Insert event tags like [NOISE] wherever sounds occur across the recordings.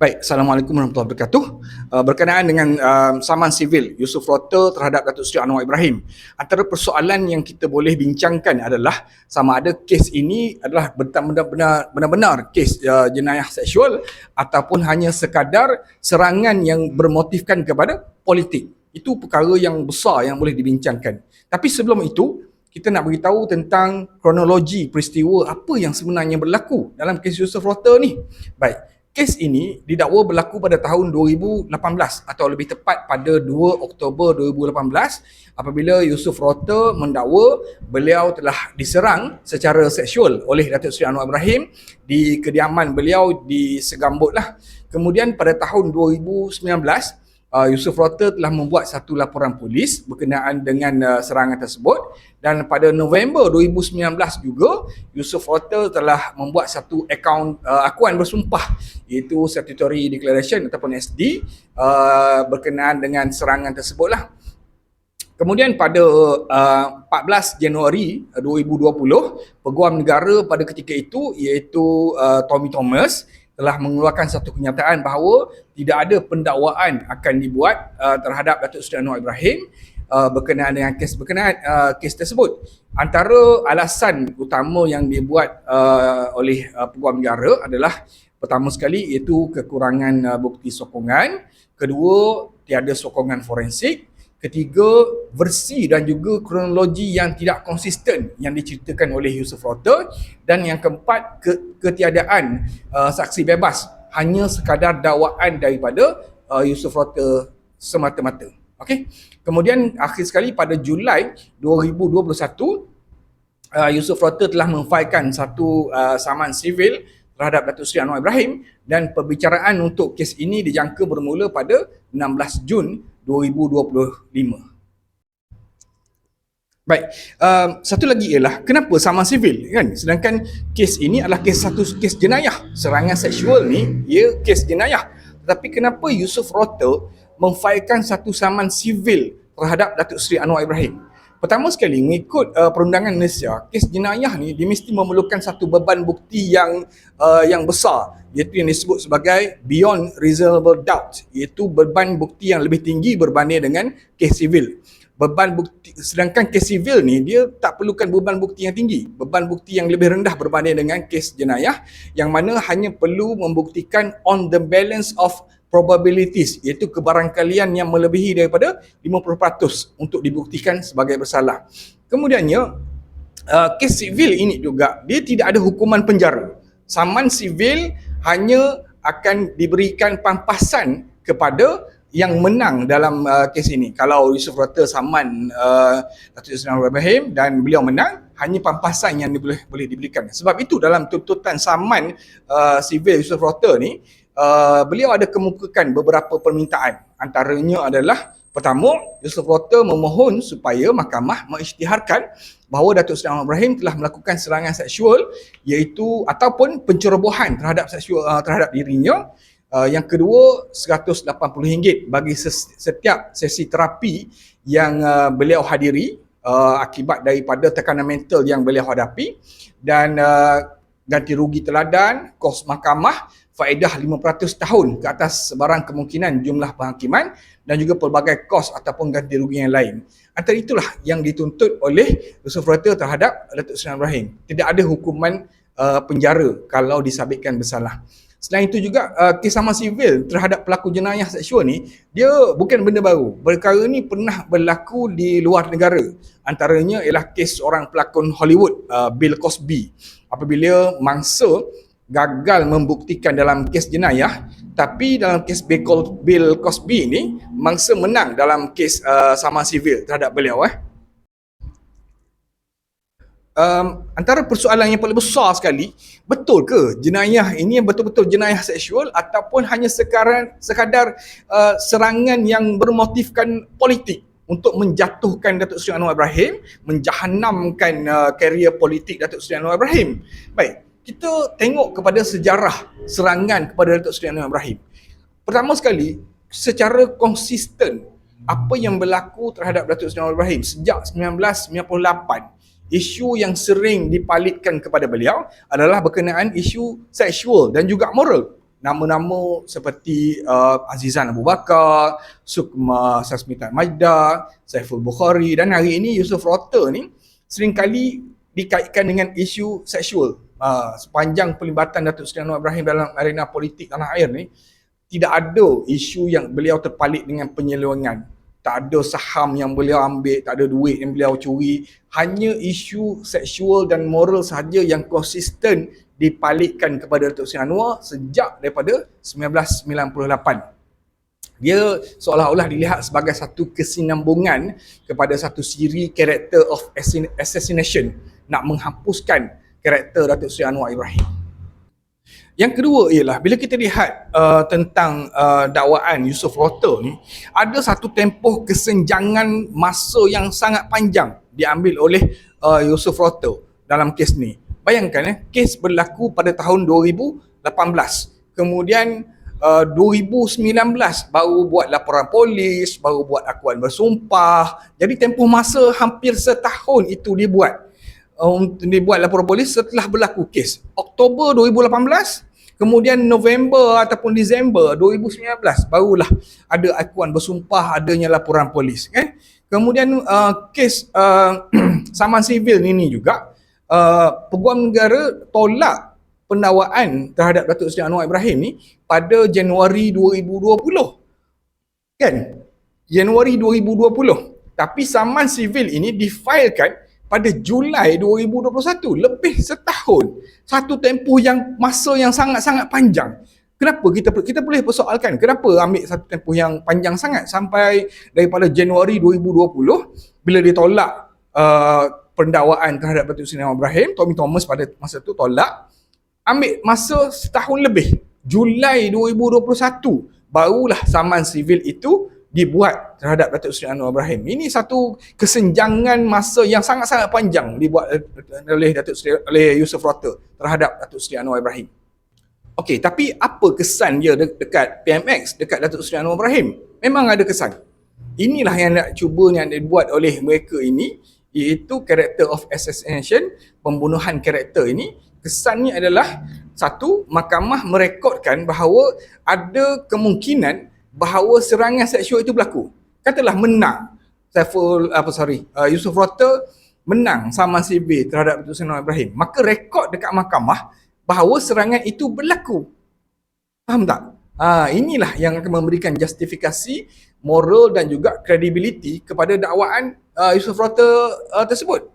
Baik, Assalamualaikum warahmatullahi wabarakatuh. Uh, berkenaan dengan uh, saman sivil Yusuf Rota terhadap Datuk Seri Anwar Ibrahim. Antara persoalan yang kita boleh bincangkan adalah sama ada kes ini adalah benar-benar kes uh, jenayah seksual ataupun hanya sekadar serangan yang bermotifkan kepada politik. Itu perkara yang besar yang boleh dibincangkan. Tapi sebelum itu, kita nak beritahu tentang kronologi peristiwa apa yang sebenarnya berlaku dalam kes Yusuf Rota ni. Baik, Kes ini didakwa berlaku pada tahun 2018 atau lebih tepat pada 2 Oktober 2018 apabila Yusuf Rota mendakwa beliau telah diserang secara seksual oleh Datuk Seri Anwar Ibrahim di kediaman beliau di Segambut lah. Kemudian pada tahun 2019 uh, Yusuf Rota telah membuat satu laporan polis berkenaan dengan uh, serangan tersebut dan pada November 2019 juga Yusuf Rota telah membuat satu akaun uh, akuan bersumpah iaitu statutory declaration ataupun SD uh, berkenaan dengan serangan tersebut lah. Kemudian pada uh, 14 Januari 2020, Peguam Negara pada ketika itu iaitu uh, Tommy Thomas telah mengeluarkan satu kenyataan bahawa tidak ada pendakwaan akan dibuat uh, terhadap Datuk Seri Anwar Ibrahim uh, berkenaan dengan kes berkenaan uh, kes tersebut. Antara alasan utama yang dibuat uh, oleh uh, peguam negara adalah pertama sekali iaitu kekurangan uh, bukti sokongan, kedua tiada sokongan forensik, Ketiga, versi dan juga kronologi yang tidak konsisten yang diceritakan oleh Yusuf Rota. Dan yang keempat, ke- ketiadaan uh, saksi bebas hanya sekadar dakwaan daripada uh, Yusuf Rota semata-mata. Okay? Kemudian akhir sekali pada Julai 2021, uh, Yusuf Rota telah memfailkan satu uh, saman sivil terhadap Datuk Seri Anwar Ibrahim dan perbicaraan untuk kes ini dijangka bermula pada 16 Jun 2025. Baik, um, satu lagi ialah kenapa sama sivil kan? Sedangkan kes ini adalah kes satu kes jenayah. Serangan seksual ni ia kes jenayah. Tetapi kenapa Yusuf Rota memfailkan satu saman sivil terhadap Datuk Seri Anwar Ibrahim? Pertama sekali, mengikut uh, perundangan Malaysia, kes jenayah ni dia mesti memerlukan satu beban bukti yang uh, yang besar. Iaitu yang disebut sebagai beyond reasonable doubt. Iaitu beban bukti yang lebih tinggi berbanding dengan kes sivil. Beban bukti sedangkan kes sivil ni dia tak perlukan beban bukti yang tinggi, beban bukti yang lebih rendah berbanding dengan kes jenayah yang mana hanya perlu membuktikan on the balance of probabilities iaitu kebarangkalian yang melebihi daripada 50% untuk dibuktikan sebagai bersalah. Kemudiannya uh, kes sivil ini juga dia tidak ada hukuman penjara. Saman sivil hanya akan diberikan pampasan kepada yang menang dalam uh, kes ini. Kalau Yusuf Rata saman uh, Datuk Seri Ibrahim dan beliau menang, hanya pampasan yang boleh boleh diberikan. Sebab itu dalam tuntutan saman uh, sivil Yusuf Rata ni, uh, beliau ada kemukakan beberapa permintaan. Antaranya adalah pertama, Yusuf Rota memohon supaya mahkamah mengisytiharkan bahawa Datuk Seri Ahmad Ibrahim telah melakukan serangan seksual iaitu ataupun pencerobohan terhadap seksual uh, terhadap dirinya. Uh, yang kedua, RM180 bagi setiap sesi terapi yang uh, beliau hadiri uh, akibat daripada tekanan mental yang beliau hadapi dan uh, ganti rugi teladan, kos mahkamah faedah 500 tahun ke atas sebarang kemungkinan jumlah penghakiman dan juga pelbagai kos ataupun ganti rugi yang lain. Antara itulah yang dituntut oleh Yusuf Rata terhadap Datuk Seri Ibrahim. Tidak ada hukuman uh, penjara kalau disabitkan bersalah. Selain itu juga uh, kes sama sivil terhadap pelaku jenayah seksual ni dia bukan benda baru. Perkara ni pernah berlaku di luar negara. Antaranya ialah kes seorang pelakon Hollywood uh, Bill Cosby apabila mangsa gagal membuktikan dalam kes jenayah tapi dalam kes Bill Cosby ni mangsa menang dalam kes uh, sama sivil terhadap beliau eh. Um, antara persoalan yang paling besar sekali betul ke jenayah ini betul-betul jenayah seksual ataupun hanya sekarang sekadar uh, serangan yang bermotifkan politik untuk menjatuhkan Datuk Seri Anwar Ibrahim menjahannamkan uh, karier politik Datuk Seri Anwar Ibrahim? Baik kita tengok kepada sejarah serangan kepada Datuk Seri Anwar Ibrahim. Pertama sekali, secara konsisten apa yang berlaku terhadap Datuk Seri Anwar Ibrahim sejak 1998, isu yang sering dipalitkan kepada beliau adalah berkenaan isu seksual dan juga moral. nama-nama seperti uh, Azizan Abu Bakar, Sukma Sasmita Majda, Saiful Bukhari dan hari ini Yusuf Rota ni seringkali dikaitkan dengan isu seksual. Uh, sepanjang pelibatan Datuk Seri Anwar Ibrahim dalam arena politik tanah air ni, tidak ada isu yang beliau terpalit dengan penyelewengan tak ada saham yang beliau ambil, tak ada duit yang beliau curi. Hanya isu seksual dan moral sahaja yang konsisten dipalikkan kepada Datuk Seri Anwar sejak daripada 1998. Dia seolah-olah dilihat sebagai satu kesinambungan kepada satu siri karakter of assassination nak menghapuskan karakter Datuk Seri Anwar Ibrahim. Yang kedua ialah bila kita lihat uh, tentang uh, dakwaan Yusuf Rota ni ada satu tempoh kesenjangan masa yang sangat panjang diambil oleh uh, Yusuf Rota dalam kes ni. Bayangkan eh kes berlaku pada tahun 2018. Kemudian uh, 2019 baru buat laporan polis, baru buat akuan bersumpah. Jadi tempoh masa hampir setahun itu dibuat. Um, dibuat laporan polis setelah berlaku kes. Oktober 2018 Kemudian November ataupun Disember 2019 barulah ada akuan bersumpah adanya laporan polis kan. Kemudian uh, kes uh, [CLEARS THROAT] saman sivil ini juga uh, Peguam Negara tolak pendakwaan terhadap Datuk Seri Anwar Ibrahim ni pada Januari 2020. Kan? Januari 2020. Tapi saman sivil ini difailkan pada Julai 2021 lebih setahun satu tempoh yang masa yang sangat-sangat panjang. Kenapa kita kita boleh persoalkan kenapa ambil satu tempoh yang panjang sangat sampai daripada Januari 2020 bila ditolak uh, pendakwaan terhadap Datuk Seri Ibrahim Tommy Thomas pada masa itu tolak ambil masa setahun lebih Julai 2021 barulah saman sivil itu dibuat terhadap Datuk Seri Anwar Ibrahim. Ini satu kesenjangan masa yang sangat-sangat panjang dibuat oleh Datuk Seri oleh Yusuf Rota terhadap Datuk Seri Anwar Ibrahim. Okey, tapi apa kesan dia de- dekat PMX, dekat Datuk Seri Anwar Ibrahim? Memang ada kesan. Inilah yang nak cuba yang dibuat oleh mereka ini iaitu character of assassination, pembunuhan karakter ini. Kesannya adalah satu, mahkamah merekodkan bahawa ada kemungkinan bahawa serangan seksual itu berlaku. Katalah menang. Saiful apa sorry, uh, Yusuf Rota menang sama CB terhadap Datuk Seri Ibrahim. Maka rekod dekat mahkamah bahawa serangan itu berlaku. Faham tak? Ha, inilah yang akan memberikan justifikasi moral dan juga credibility kepada dakwaan uh, Yusuf Rota uh, tersebut.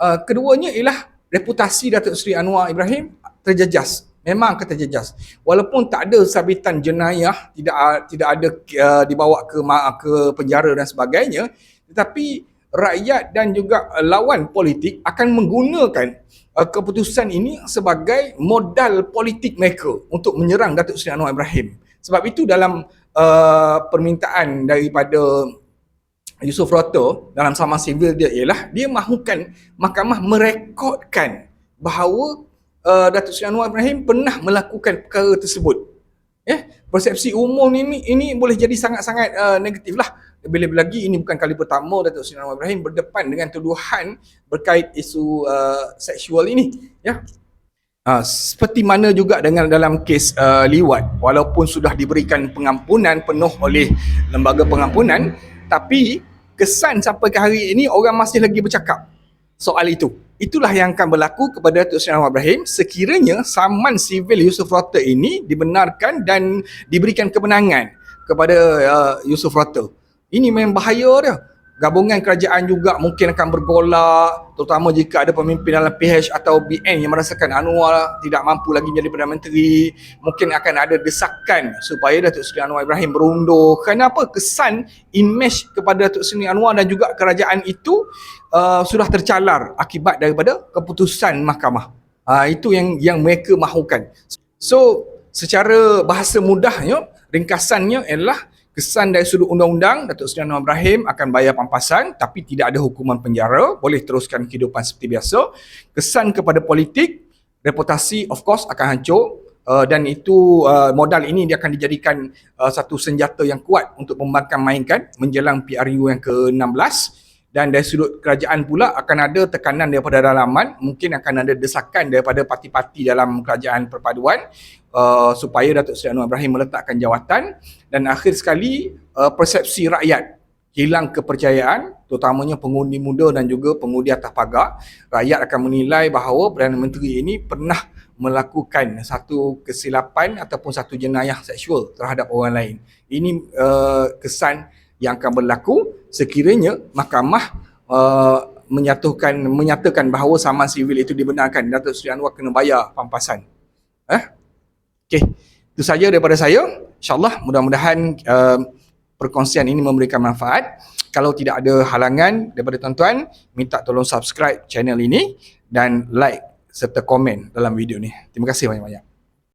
Uh, keduanya ialah reputasi Datuk Seri Anwar Ibrahim terjejas memang kata jejas walaupun tak ada sabitan jenayah tidak tidak ada uh, dibawa ke ke penjara dan sebagainya tetapi rakyat dan juga lawan politik akan menggunakan uh, keputusan ini sebagai modal politik mereka untuk menyerang Datuk Seri Anwar Ibrahim. Sebab itu dalam uh, permintaan daripada Yusuf Roto dalam sama sivil dia ialah dia mahukan mahkamah merekodkan bahawa uh, Datuk Seri Anwar Ibrahim pernah melakukan perkara tersebut. Eh, persepsi umum ini ini boleh jadi sangat-sangat uh, negatif lah. Lebih-lebih lagi ini bukan kali pertama Datuk Seri Anwar Ibrahim berdepan dengan tuduhan berkait isu uh, seksual ini. Ya. Uh, seperti mana juga dengan dalam kes uh, liwat walaupun sudah diberikan pengampunan penuh oleh lembaga pengampunan tapi kesan sampai ke hari ini orang masih lagi bercakap soal itu. Itulah yang akan berlaku kepada Datuk Seri Anwar Ibrahim sekiranya saman sivil Yusuf Rata ini dibenarkan dan diberikan kemenangan kepada uh, Yusuf Rata. Ini memang bahaya dia gabungan kerajaan juga mungkin akan bergolak terutama jika ada pemimpin dalam PH atau BN yang merasakan Anwar tidak mampu lagi menjadi Perdana Menteri. Mungkin akan ada desakan supaya Datuk Seri Anwar Ibrahim berundur. Kenapa kesan image kepada Datuk Seri Anwar dan juga kerajaan itu uh, sudah tercalar akibat daripada keputusan mahkamah. Uh, itu yang yang mereka mahukan. So secara bahasa mudahnya ringkasannya ialah kesan dari sudut undang-undang Datuk Seri Anwar Ibrahim akan bayar pampasan tapi tidak ada hukuman penjara. Boleh teruskan kehidupan seperti biasa. Kesan kepada politik reputasi of course akan hancur. Uh, dan itu uh, modal ini dia akan dijadikan uh, satu senjata yang kuat untuk membangkang mainkan menjelang PRU yang ke-16 dan dari sudut kerajaan pula akan ada tekanan daripada dalaman mungkin akan ada desakan daripada parti-parti dalam kerajaan perpaduan uh, supaya Datuk Seri Anwar Ibrahim meletakkan jawatan. Dan akhir sekali uh, persepsi rakyat hilang kepercayaan terutamanya pengundi muda dan juga pengundi atas pagar. Rakyat akan menilai bahawa Perdana Menteri ini pernah melakukan satu kesilapan ataupun satu jenayah seksual terhadap orang lain. Ini uh, kesan yang akan berlaku sekiranya mahkamah uh, menyatukan menyatakan bahawa saman sivil itu dibenarkan Datuk Seri Anwar kena bayar pampasan. Eh? Okey. Itu saja daripada saya. InsyaAllah mudah-mudahan uh, perkongsian ini memberikan manfaat. Kalau tidak ada halangan daripada tuan-tuan, minta tolong subscribe channel ini dan like serta komen dalam video ni. Terima kasih banyak-banyak.